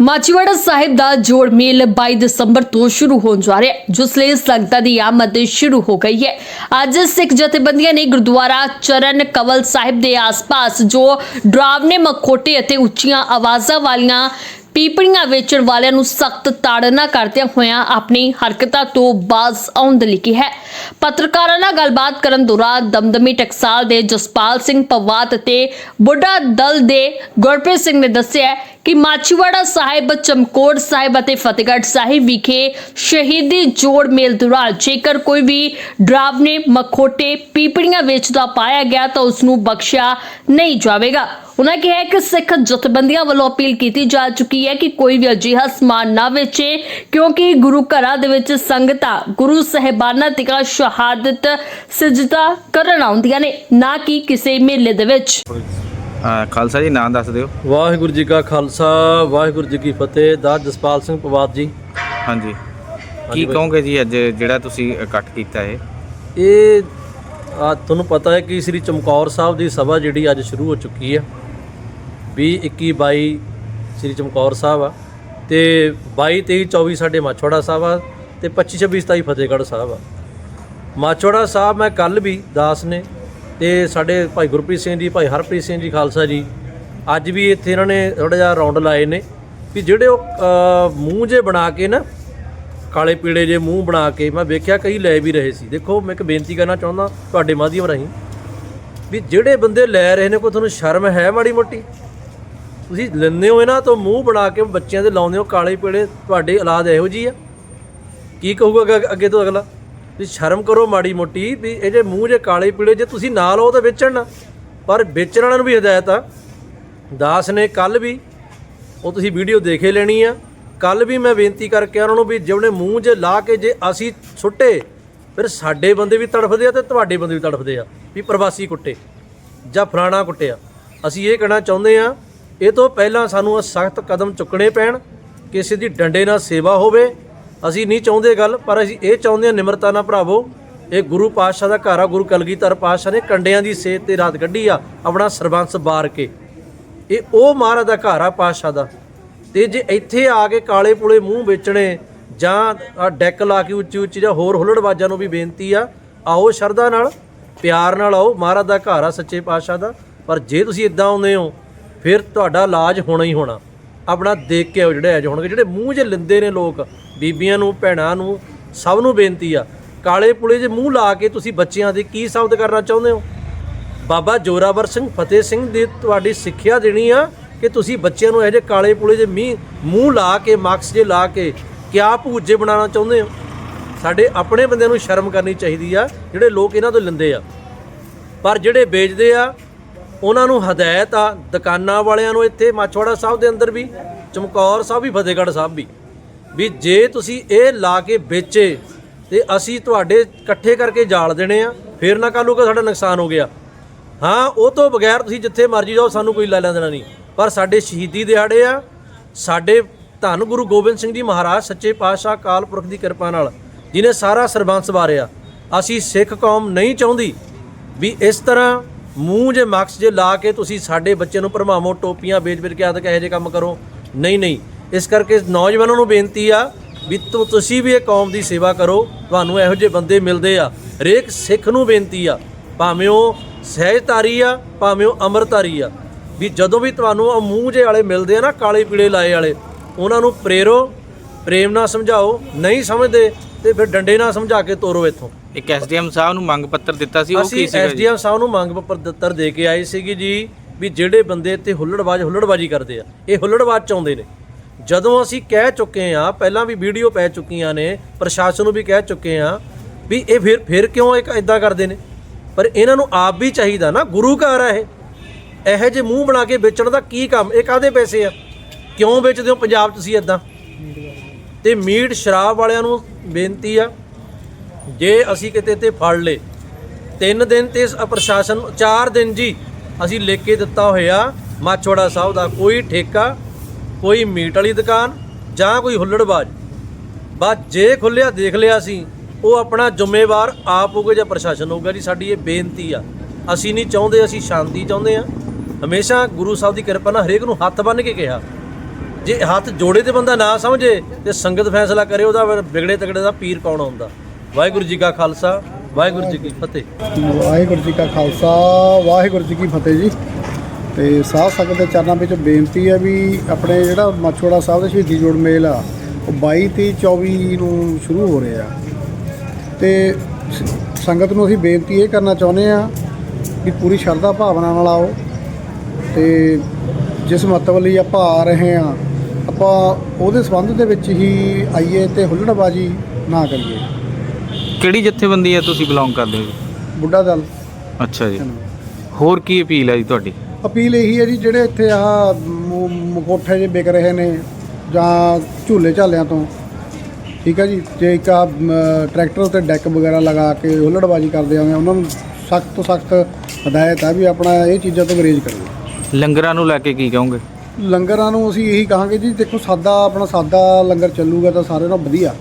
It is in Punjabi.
ਮਾਚੀਵਾੜਾ ਸਾਹਿਬ ਦਾ ਜੋੜ ਮੇਲ 22 ਦਸੰਬਰ ਤੋਂ ਸ਼ੁਰੂ ਹੋਣ ਜਾ ਰਿਹਾ ਹੈ, ਜਿਸ ਲਈ ਸੰਗਤਾਂ ਦੀ ਆਮਦ ਸ਼ੁਰੂ ਹੋ ਗਈ ਹੈ। ਅੱਜ ਸਿੱਖ ਜਥੇਬੰਦੀਆਂ ਨੇ ਗੁਰਦੁਆਰਾ ਚਰਨ ਕਵਲ ਸਾਹਿਬ ਦੇ ਆਸ-ਪਾਸ ਜੋ ਡਰਾਵਨੇ ਮਖੋਟੇ ਅਤੇ ਉੱਚੀਆਂ ਆਵਾਜ਼ਾਂ ਵਾਲੀਆਂ ਪੀਪੜੀਆਂ ਵੇਚਣ ਵਾਲਿਆਂ ਨੂੰ ਸਖਤ ਤਾੜਨਾ ਕਰਦਿਆਂ ਹੋਇਆਂ ਆਪਣੀ ਹਰਕਤਾਂ ਤੋਂ ਬਾਜ਼ ਆਉਣ ਦੇ ਲਈ ਹੈ। ਪੱਤਰਕਾਰਾਂ ਨਾਲ ਗੱਲਬਾਤ ਕਰਨ ਦੌਰਾਨ ਦਮਦਮੀ ਟਕਸਾਲ ਦੇ ਜਸਪਾਲ ਸਿੰਘ ਪਵਾਤ ਅਤੇ ਬੁੱਢਾ ਦਲ ਦੇ ਗੁਰਪ੍ਰੀਤ ਸਿੰਘ ਨੇ ਦੱਸਿਆ ਕਿ ਮਾਛੀਵਾੜਾ ਸਾਹਿਬ, ਚਮਕੌਰ ਸਾਹਿਬ ਅਤੇ ਫਤਿਹਗੜ੍ਹ ਸਾਹਿਬ ਵਿਖੇ ਸ਼ਹੀਦੀ ਜੋੜ ਮੇਲ ਦੌਰਾਨ ਜੇਕਰ ਕੋਈ ਵੀ ਡਰਾਵਨੇ, ਮਖੋਟੇ, ਪੀਪੜੀਆਂ ਵੇਚਦਾ ਪਾਇਆ ਗਿਆ ਤਾਂ ਉਸ ਨੂੰ ਬਖਸ਼ਿਆ ਨਹੀਂ ਜਾਵੇਗਾ। ਉਹਨਾਂ ਕਿਹਾ ਕਿ ਸਿੱਖ ਜਥੇਬੰਦੀਆਂ ਵੱਲੋਂ ਅਪੀਲ ਕੀਤੀ ਜਾ ਚੁੱਕੀ ਹੈ ਕਿ ਕੋਈ ਵੀ ਅਜਿਹਾ ਸਮਾਨ ਨਾ ਵੇਚੇ ਕਿਉਂਕਿ ਗੁਰੂ ਘਰਾਂ ਦੇ ਵਿੱਚ ਸੰਗਤਾਂ ਗੁਰੂ ਸਹਿਬਾਨਾਂ ਤੇ ਸ਼ਹਾਦਤ ਸਜਦਾ ਕਰਨ ਆਉਂਦੀਆਂ ਨੇ ਨਾ ਕਿ ਕਿਸੇ ਮੇਲੇ ਦੇ ਵਿੱਚ। ਖਾਲਸਾ ਜੀ ਨਾਂ ਦੱਸ ਦਿਓ। ਵਾਹਿਗੁਰੂ ਜੀ ਕਾ ਖਾਲਸਾ ਵਾਹਿਗੁਰੂ ਜੀ ਕੀ ਫਤਿਹ। ਦਾ ਜਸਪਾਲ ਸਿੰਘ ਪਵਾਤ ਜੀ। ਹਾਂਜੀ। ਕੀ। ਕਹੋਗੇ ਜੀ ਅੱਜ ਜਿਹੜਾ ਤੁਸੀਂ ਇਕੱਠ ਕੀਤਾ ਹੈ ਇਹ ਆ ਤੁਹਾਨੂੰ ਪਤਾ ਹੈ ਕਿ ਸ੍ਰੀ ਚਮਕੌਰ ਸਾਹਿਬ ਦੀ ਸਭਾ ਜਿਹੜੀ ਅੱਜ ਸ਼ੁਰੂ ਹੋ ਚੁੱਕੀ ਹੈ 20 21 22 ਸ੍ਰੀ ਚਮਕੌਰ ਸਾਹਿਬ ਆ ਤੇ 22 23 24 ਸਾਡੇ ਮਾਛੋੜਾ ਸਾਹਿਬ ਆ ਤੇ 25 26 27 ਫਤਿਹਗੜ੍ਹ ਸਾਹਿਬ ਆ। ਮਾਛੋੜਾ ਸਾਹਿਬ ਮੈਂ ਕੱਲ ਵੀ ਦਾਸ ਨੇ ਤੇ ਸਾਡੇ ਭਾਈ ਗੁਰਪ੍ਰੀਤ ਸਿੰਘ ਜੀ, ਭਾਈ ਹਰਪ੍ਰੀਤ ਸਿੰਘ ਜੀ, ਖਾਲਸਾ ਜੀ, ਅੱਜ ਵੀ ਇੱਥੇ ਇਹਨਾਂ ਨੇ ਥੋੜਾ ਜਿਹਾ ਰੌਂਡ ਲਾਏ ਨੇ ਵੀ ਜਿਹੜੇ ਉਹ ਮੂੰਹ ਜੇ ਬਣਾ ਕੇ ਨਾ, ਕਾਲੇ ਪੀੜੇ ਜੇ ਮੂੰਹ ਬਣਾ ਕੇ ਮੈਂ ਵੇਖਿਆ ਕਈ ਲੈ ਵੀ ਰਹੇ ਸੀ। ਦੇਖੋ, ਮੈਂ ਇੱਕ ਬੇਨਤੀ ਕਰਨਾ ਚਾਹੁੰਦਾ ਤੁਹਾਡੇ ਮਾਧਿਅਮ ਰਾਹੀਂ ਵੀ ਜਿਹੜੇ ਬੰਦੇ ਲੈ ਰਹੇ ਨੇ ਕੋਈ ਤੁਹਾਨੂੰ ਸ਼ਰਮ ਹੈ ਮਾੜੀ ਮੋਟੀ? ਤੁਸੀਂ ਲੈਂਦੇ ਹੋ ਇਹਨਾਂ ਤੋਂ ਮੂੰਹ ਬਣਾ ਕੇ ਬੱਚਿਆਂ ਦੇ ਲਾਉਂਦੇ ਹੋ, ਕਾਲੇ ਪੀਲੇ ਤੁਹਾਡੇ ਔਲਾਦ ਇਹੋ ਜੀ ਆ? ਕੀ ਕਹੂਗਾ ਅੱਗੇ- ਤੋਂ ਅਗਲਾ? ਵੀ ਸ਼ਰਮ ਕਰੋ ਮਾੜੀ ਮੋਟੀ, ਵੀ ਇਹ ਜੇ ਮੂੰਹ ਜੇ ਕਾਲੇ ਪੀਲੇ ਜੇ ਤੁਸੀਂ ਨਾ ਲਓ ਤਾਂ ਵੇਚਣ ਨਾ। ਪਰ ਵੇਚਣ ਵਾਲਿਆਂ ਨੂੰ ਵੀ ਹਦਾਇਤ ਆ। ਦਾਸ ਨੇ ਕੱਲ ਵੀ ਉਹ ਤੁਸੀਂ ਵੀਡੀਓ ਦੇਖੇ ਲੈਣੀ ਆ। ਕੱਲ ਵੀ ਮੈਂ ਬੇਨਤੀ ਕਰਕੇ ਉਹਨਾਂ ਨੂੰ ਵੀ ਜਿਹੜੇ ਮੂੰਹ ਜੇ ਲਾ ਕੇ ਜੇ ਅਸੀਂ ਸੁੱਟੇ, ਫਿਰ ਸਾਡੇ ਬੰਦੇ ਵੀ ਤੜਫਦੇ ਆ ਤੇ ਤੁਹਾਡੇ ਬੰਦੇ ਵੀ ਤੜਫਦੇ ਆ, ਵੀ ਪ੍ਰਵਾਸੀ ਕੁੱਟੇ ਜਾਂ ਫਲਾਣਾ ਕੁੱਟਿਆ। ਅਸੀਂ ਇਹ ਕਹਿਣਾ ਚਾਹੁੰਦੇ ਆ ਇਹ ਤੋਂ ਪਹਿਲਾਂ ਸਾਨੂੰ ਸਖਤ ਕਦਮ ਚੁੱਕਣੇ ਪੈਣ, ਕਿਸੇ ਦੀ ਡੰਡੇ ਨਾਲ ਸੇਵਾ ਹੋਵੇ, ਅਸੀਂ ਨਹੀਂ ਚਾਹੁੰਦੇ ਗੱਲ, ਪਰ ਅਸੀਂ ਇਹ ਚਾਹੁੰਦੇ ਹਾਂ, ਨਿਮਰਤਾ ਨਾਲ ਭਰਾਵੋ, ਇਹ ਗੁਰੂ ਪਾਤਸ਼ਾਹ ਦਾ ਘਰ ਆ, ਗੁਰੂ ਕਲਗੀਧਰ ਪਾਤਸ਼ਾਹ ਨੇ ਕੰਡਿਆਂ ਦੀ ਸੇਧ ਤੇ ਰਾਤ ਕੱਢੀ ਆ, ਆਪਣਾ ਸਰਬੰਸ ਬਾਰ ਕੇ। ਇਹ ਉਹ ਮਹਾਰਾਜ ਦਾ ਘਰ ਆ ਪਾਤਸ਼ਾਹ ਦਾ, ਤੇ ਜੇ ਇੱਥੇ ਆ ਕੇ ਕਾਲੇ ਪੁਲੇ ਮੂੰਹ ਵੇਚਣੇ, ਜਾਂ ਆਹ ਡੈਕ ਲਾ ਕੇ ਉੱਚੀ ਉੱਚੀ ਜਾਂ ਹੋਰ ਹੁੱਲੜਬਾਜ਼ਾਂ ਨੂੰ ਵੀ ਬੇਨਤੀ ਆ, ਆਓ ਸ਼ਰਧਾ ਨਾਲ, ਪਿਆਰ ਨਾਲ ਆਓ, ਮਹਾਰਾਜ ਦਾ ਘਰ ਆ ਸੱਚੇ ਪਾਤਸ਼ਾਹ ਦਾ, ਪਰ ਜੇ ਤੁਸੀਂ ਇਦਾਂ ਆਉਂਦੇ ਹੋ ਫਿਰ ਤੁਹਾਡਾ ਇਲਾਜ ਹੋਣਾ ਹੀ ਹੋਣਾ। ਆਪਣਾ ਦੇਖ ਕੇ ਆਓ ਜਿਹੜੇ ਐਜ ਹੋਣਗੇ। ਜਿਹੜੇ ਮੂੰਹ 'ਚ ਲਿੰਦੇ ਨੇ ਲੋਕ, ਬੀਬੀਆਂ ਨੂੰ, ਭੈਣਾਂ ਨੂੰ, ਸਭ ਨੂੰ ਬੇਨਤੀ ਆ, ਕਾਲੇ ਪੁਲੇ 'ਚ ਮੂੰਹ ਲਾ ਕੇ ਤੁਸੀਂ ਬੱਚਿਆਂ ਦੇ ਕੀ ਸਾਬਤ ਕਰਨਾ ਚਾਹੁੰਦੇ ਹੋ? ਬਾਬਾ ਜੋਰਾਵਰ ਸਿੰਘ ਫਤਿਹ ਸਿੰਘ ਦੀ ਤੁਹਾਡੀ ਸਿੱਖਿਆ ਦੇਣੀ ਆ ਕਿ ਤੁਸੀਂ ਬੱਚਿਆਂ ਨੂੰ ਇਹ ਜਿਹੇ ਕਾਲੇ ਪੁਲੇ ਜੇ ਮੀਂਹ, ਮੂੰਹ ਲਾ ਕੇ ਮਾਕਸ ਜੇ ਲਾ ਕੇ ਕਿਆ ਭੂਜੇ ਬਣਾਉਣਾ ਚਾਹੁੰਦੇ ਹੋ? ਸਾਡੇ ਆਪਣੇ ਬੰਦਿਆਂ ਨੂੰ ਸ਼ਰਮ ਕਰਨੀ ਚਾਹੀਦੀ ਆ, ਜਿਹੜੇ ਲੋਕ ਇਹਨਾਂ ਤੋਂ ਲੈਂਦੇ ਆ। ਪਰ ਜਿਹੜੇ ਵੇਚਦੇ ਆ ਉਹਨਾਂ ਨੂੰ ਹਦਾਇਤ ਆ, ਦੁਕਾਨਾਂ ਵਾਲਿਆਂ ਨੂੰ ਇੱਥੇ ਮਾਛਵਾੜਾ ਸਾਹਿਬ ਦੇ ਅੰਦਰ ਵੀ, ਚਮਕੌਰ ਸਾਹਿਬ ਵੀ, ਫਤਿਹਗੜ੍ਹ ਸਾਹਿਬ ਵੀ ਵੀ ਜੇ ਤੁਸੀਂ ਇਹ ਲਾ ਕੇ ਵੇਚੇ ਤੇ ਅਸੀਂ ਤੁਹਾਡੇ ਇਕੱਠੇ ਕਰਕੇ ਜਾਲ ਦੇਣੇ ਆ, ਫੇਰ ਨਾ ਕੱਲ੍ਹ ਕਿ ਸਾਡਾ ਨੁਕਸਾਨ ਹੋ ਗਿਆ। ਹਾਂ, ਉਹ ਤੋਂ ਬਗੈਰ ਤੁਸੀਂ ਜਿੱਥੇ ਮਰਜ਼ੀ ਜਾਓ, ਸਾਨੂੰ ਕੋਈ ਲੈ ਦੇਣਾ ਨਹੀਂ। ਪਰ ਸਾਡੇ ਸ਼ਹੀਦੀ ਦਿਹਾੜੇ ਆ, ਸਾਡੇ ਧੰਨ ਗੁਰੂ ਗੋਬਿੰਦ ਸਿੰਘ ਜੀ ਮਹਾਰਾਜ, ਸੱਚੇ ਪਾਤਸ਼ਾਹ ਅਕਾਲ ਪੁਰਖ ਦੀ ਕਿਰਪਾ ਨਾਲ, ਜਿਨੇ ਸਾਰਾ ਸਰਬੰਸ ਵਾਰਿਆ। ਅਸੀਂ ਸਿੱਖ ਕੌਮ ਨਹੀਂ ਚਾਹੁੰਦੀ ਵੀ ਇਸ ਤਰ੍ਹਾਂ ਮੂੰਹ ਜੇ ਮਕਸ ਜੇ ਲਾ ਕੇ ਤੁਸੀਂ ਸਾਡੇ ਬੱਚੇ ਨੂੰ ਭਰਮਾਵੋ, ਟੋਪੀਆਂ ਵੇਚ-ਵੇਚ ਕੇ ਆਦਿ ਇਹੋ ਜਿਹੇ ਕੰਮ ਕਰੋ। ਨਹੀਂ ਨਹੀਂ। ਇਸ ਕਰਕੇ ਨੌਜਵਾਨਾਂ ਨੂੰ ਬੇਨਤੀ ਆ ਵੀ ਤੁਸੀਂ ਵੀ ਇਹ ਕੌਮ ਦੀ ਸੇਵਾ ਕਰੋ। ਤੁਹਾਨੂੰ ਇਹੋ ਜਿਹੇ ਬੰਦੇ ਮਿਲਦੇ ਆ। ਹਰੇਕ ਸਿੱਖ ਨੂੰ ਬੇਨਤੀ ਆ। ਭਾਵੇਂ ਉਹ ਸਹਿਜਧਾਰੀ ਆ, ਭਾਵੇਂ ਉਹ ਅੰਮ੍ਰਿਤਧਾਰੀ ਆ। ਵੀ ਜਦੋਂ ਵੀ ਤੁਹਾਨੂੰ ਉਹ ਮੂੰਹ ਜੇ ਵਾਲੇ ਮਿਲਦੇ ਆ ਨਾ, ਕਾਲੇ ਪੀਲੇ ਲਾਏ ਵਾਲੇ, ਉਹਨਾਂ ਨੂੰ ਪ੍ਰੇਰੋ, ਪ੍ਰੇਮ ਨਾਲ ਸਮਝਾਓ। ਨਹੀਂ ਸਮਝਦੇ ਤੇ ਫਿਰ ਡੰਡੇ ਨਾਲ ਸਮਝਾ ਕੇ ਤੋਰੋ ਇੱਥੋਂ। ਇੱਕ ਐਸਡੀਐਮ ਸਾਹਿਬ ਨੂੰ ਮੰਗ ਪੱਤਰ ਦਿੱਤਾ ਸੀ ਉਹ ਅਸੀਂ ਕੀ ਸੀਗਾ ਜੀ? ਐਸਡੀਐਮ ਸਾਹਿਬ ਨੂੰ ਮੰਗ ਪੱਤਰ ਦਿੱਤਰ ਦੇ ਕੇ ਆਏ ਸੀਗੇ ਜੀ ਵੀ ਜਿਹੜੇ ਬੰਦੇ ਇੱਥੇ ਹੁੱਲੜਬਾਜ਼ ਹੁੱਲੜਬਾਜ਼ੀ ਕਰਦੇ ਆ ਇਹ ਹੁੱਲੜਬਾਜ਼ ਚਾਹੁੰਦੇ ਨੇ। ਜਦੋਂ ਅਸੀਂ ਕਹਿ ਚੁੱਕੇ ਆ ਪਹਿਲਾਂ ਵੀ ਵੀਡੀਓ ਪੈ ਚੁੱਕੀਆਂ ਨੇ ਪ੍ਰਸ਼ਾਸਨ ਨੂੰ ਵੀ ਕਹਿ ਚੁੱਕੇ ਆ ਵੀ ਇਹ ਫਿਰ ਫਿਰ ਕਿਉਂ ਇੱਕ ਇਦਾਂ ਕਰਦੇ ਨੇ? ਪਰ ਇਹਨਾਂ ਨੂੰ ਆਪ ਵੀ ਚਾਹੀਦਾ ਨਾ ਗੁਰੂ ਘਰ ਆ ਇਹ। ਇਹੋ ਜਿਹੇ ਮੂੰਹ ਬਣਾ ਕੇ ਵੇਚਣ ਦਾ ਕੀ ਕੰਮ ਇਹ ਕਾਦੇ ਪੈਸੇ ਆ? ਕਿਉਂ ਵੇਚਦੇ ਹੋ ਪੰਜਾਬ 'ਚ ਤੁਸੀਂ ਇਦਾਂ ਤੇ ਮੀਟ ਸ਼ਰਾਬ ਵਾਲਿਆਂ ਨੂੰ ਬੇਨਤੀ ਆ ਜੇ ਅਸੀਂ ਕਿਤੇ ਤੇ ਫੜ ਲੇ ਤਿੰਨ ਦਿਨ ਤੇ ਸ- ਪ੍ਰਸ਼ਾਸਨ, ਚਾਰ ਦਿਨ ਜੀ ਅਸੀਂ ਲਿਖ ਕੇ ਦਿੱਤਾ ਹੋਇਆ ਮਾਛੋੜਾ ਸਾਹਿਬ ਦਾ ਕੋਈ ਠੇਕਾ, ਕੋਈ ਮੀਟ ਵਾਲੀ ਦੁਕਾਨ ਜਾਂ ਕੋਈ ਹੁੱਲੜਬਾਜ਼। ਬਸ ਜੇ ਖੁੱਲਿਆ ਦੇਖ ਲਿਆ ਸੀ, ਉਹ ਆਪਣਾ ਜ਼ਿੰਮੇਵਾਰ ਆਪ ਹੋਊਗਾ ਜਾਂ ਪ੍ਰਸ਼ਾਸਨ ਹੋਊਗਾ ਜੀ, ਸਾਡੀ ਇਹ ਬੇਨਤੀ ਆ। ਅਸੀਂ ਨਹੀਂ ਚਾਹੁੰਦੇ, ਅਸੀਂ ਸ਼ਾਂਤੀ ਚਾਹੁੰਦੇ ਆ। ਹਮੇਸ਼ਾ ਗੁਰੂ ਸਾਹਿਬ ਦੀ ਕਿਰਪਾ ਨਾਲ ਹਰੇਕ ਨੂੰ ਹੱਥ ਬੰਨ੍ਹ ਕੇ ਕਿਹਾ। ਜੇ ਹੱਥ ਜੋੜੇ ਤੇ ਬੰਦਾ ਨਾ ਸਮਝੇ ਤੇ ਸੰਗਤ ਫੈਸਲਾ ਕਰੇ, ਉਹਦਾ ਫਿਰ ਵਿਗੜੇ ਤਗੜੇ ਦਾ ਪੀਰ ਕੌਣ ਹੁੰਦਾ? ਵਾਹਿਗੁਰੂ ਜੀ ਕਾ ਖਾਲਸਾ, ਵਾਹਿਗੁਰੂ ਜੀ ਕੀ ਫਤਿਹ। ਵਾਹਿਗੁਰੂ ਜੀ ਕਾ ਖਾਲਸਾ, ਵਾਹਿਗੁਰੂ ਜੀ ਕੀ ਫਤਿਹ ਜੀ। ਤੇ ਸਾਧ ਸੰਗਤ ਦੇ ਚਰਨਾਂ ਵਿੱਚ ਬੇਨਤੀ ਹੈ ਵੀ ਆਪਣੇ ਜਿਹੜਾ ਮਛੋੜਾ ਸਾਹਿਬ ਦਾ ਸ਼ਹੀਦੀ ਜੋੜ ਮੇਲ ਆ ਉਹ 22 ਤੀਹ 24 ਨੂੰ ਸ਼ੁਰੂ ਹੋ ਰਿਹਾ। ਤੇ ਸੰਗਤ ਨੂੰ ਅਸੀਂ ਬੇਨਤੀ ਇਹ ਕਰਨਾ ਚਾਹੁੰਦੇ ਆ ਵੀ ਪੂਰੀ ਸ਼ਰਧਾ ਭਾਵਨਾ ਨਾਲ ਆਓ। ਤੇ ਜਿਸ ਮਤਲਬ ਲਈ ਆਪਾਂ ਆ ਰਹੇ ਆ ਆਪਾਂ ਉਹਦੇ ਸੰਬੰਧ ਦੇ ਵਿੱਚ ਹੀ ਆਈਏ ਤੇ ਹੁੱਲੜਬਾਜੀ ਨਾ ਕਰੀਏ। ਕਿਹੜੀ ਜਥੇਬੰਦੀ ਹੈ ਤੁਸੀਂ ਬਿਲੋਂਗ ਕਰਦੇ ਹੋ ਜੀ? ਬੁੱਢਾ ਦਲ। ਅੱਛਾ ਜੀ। ਹੋਰ ਕੀ ਅਪੀਲ ਹੈ ਜੀ ਤੁਹਾਡੀ? ਅਪੀਲ ਇਹੀ ਹੈ ਜੀ ਜਿਹੜੇ ਇੱਥੇ ਮੁ- ਮੁਕੋਠੇ ਜੇ ਵਿਕ ਰਹੇ ਨੇ ਜਾਂ ਝੂਲੇ ਝਾਲਿਆਂ ਤੋਂ ਠੀਕ ਹੈ ਜੀ? ਜੇ ਇੱਕ ਮ, ਟਰੈਕਟਰ ਉੱਤੇ ਡੈਕ ਵਗੈਰਾ ਲਗਾ ਕੇ ਹੁੱਲੜਬਾਜੀ ਕਰਦੇ ਆਉਂਦੇ ਉਹਨਾਂ ਨੂੰ ਸਖਤ ਤੋਂ ਸਖਤ ਹਦਾਇਤ ਹੈ ਵੀ ਆਪਣਾ ਇਹ ਚੀਜ਼ਾਂ ਤੋਂ ਗਰੇਜ ਕਰੋ ਲੰਗਰਾਂ ਨੂੰ ਲੈ ਕੇ ਕੀ ਕਹੋਗੇ? ਲੰਗਰਾਂ ਨੂੰ ਅਸੀਂ ਇਹੀ ਕਹਾਂਗੇ ਜੀ ਦੇਖੋ ਸਾਦਾ ਆਪਣਾ ਸਾਦਾ ਲੰਗਰ ਚੱਲੂਗਾ ਤਾਂ ਸਾਰਿਆਂ ਨਾਲੋਂ ਵਧੀਆ।